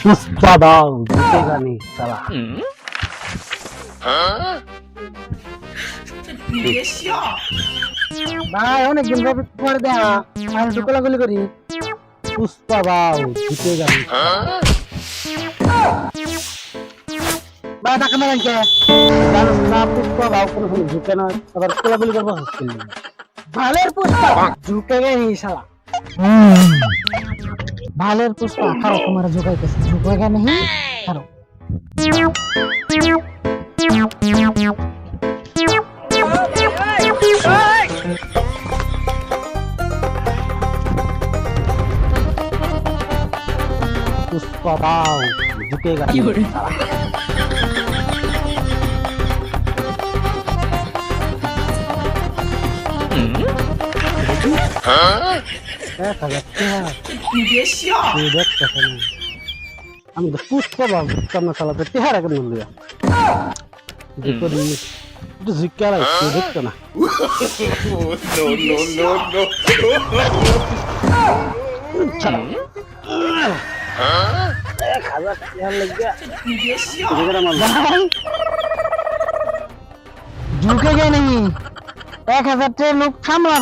সুস্তা দাও দুটো গানি সালা ভাই, অনেকদিন পরে দেখা। আমি একটু কোলাগুলি করি। সুস্তা দাও দুটো গানি ভাই টাকা না ব্যাংকে না পুষ্পা দাও কোনো ঝুঁকে না আবার করব পুষ্পা, ঝুঁকে সালা। ভালের পুষ্পা খারো তোমার ঝুঁকাইতেছে ঝুঁকেগা नहीं খারো पुष्पा भाव झुकेगा नहीं এক হাজার টাকা তো এক হাজার টাকা লোক झूकेगा नहीं एक हजार ट्रेन लोग सामला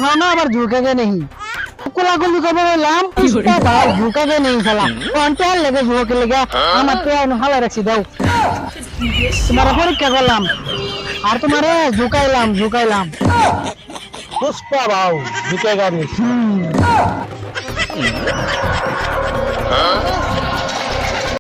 नहीं কোলাগুলি করে রইলাম তাও ভুকা গে নেই শালা কন্ট্রোল লেগে ভুকে লেগে আমার তো হালা রাখছি দাও। তোমার পরীক্ষা করলাম আর তোমারে ঝুকাইলাম ঝুকাইলাম। পুষ্পা বাউ ঝুঁকে গেল